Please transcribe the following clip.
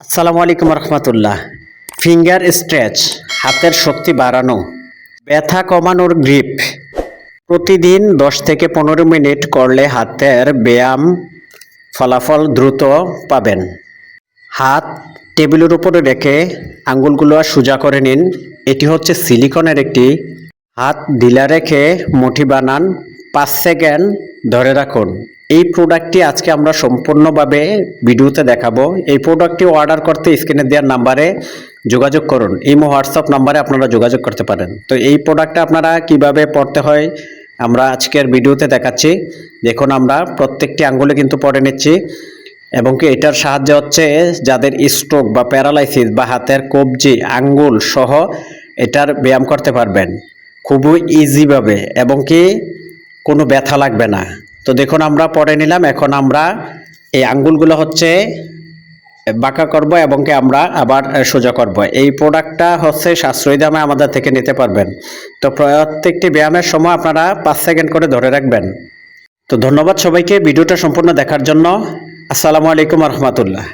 আসসালামু আলাইকুম রহমতুল্লাহ। Finger stretch হাতের শক্তি বাড়ানো, ব্যথা কমানোর গ্রিপ প্রতিদিন দশ থেকে পনেরো মিনিট করলে হাতের ব্যায়াম ফলাফল দ্রুত পাবেন। হাত টেবিলের উপরে রেখে আঙ্গুলগুলো সোজা করে নিন। এটি হচ্ছে সিলিকনের একটি হাত ঢিলা রেখে মুঠি বানান। পাঁচ সেকেন্ড ধরে রাখুন। এই প্রোডাক্টটি আজকে আমরা সম্পূর্ণভাবে ভিডিওতে দেখাবো। এই প্রোডাক্টটি অর্ডার করতে স্ক্রিনে দেওয়ার নাম্বারে যোগাযোগ করুন। ইমো, হোয়াটসঅ্যাপ নাম্বারে আপনারা যোগাযোগ করতে পারেন। তো এই প্রোডাক্টটা আপনারা কীভাবে পড়তে হয় আমরা আজকের ভিডিওতে দেখাচ্ছি। দেখুন আমরা প্রত্যেকটি আঙ্গুলে কিন্তু পড়ে নিচ্ছি এবং কি এটার সাহায্যে হচ্ছে যাদের স্ট্রোক বা প্যারালাইসিস বা হাতের কবজি, আঙ্গুল সহ এটার ব্যায়াম করতে পারবেন। খুবই ইজিভাবে এবং কি কোনো ব্যথা লাগবে না। তো দেখুন, আমরা পরে নিলাম। এখন আমরা এই আঙ্গুলগুলো হচ্ছে বাঁকা করব এবং কি আমরা আবার সোজা করব। এই প্রোডাক্টটা হচ্ছে সাশ্রয়ী দামে আমাদের থেকে নিতে পারবেন। তো প্রত্যেকটি ব্যায়ামের সময় আপনারা পাঁচ সেকেন্ড করে ধরে রাখবেন। তো ধন্যবাদ সবাইকে ভিডিওটা সম্পূর্ণ দেখার জন্য। আসসালামু আলাইকুম রহমতুল্লাহ।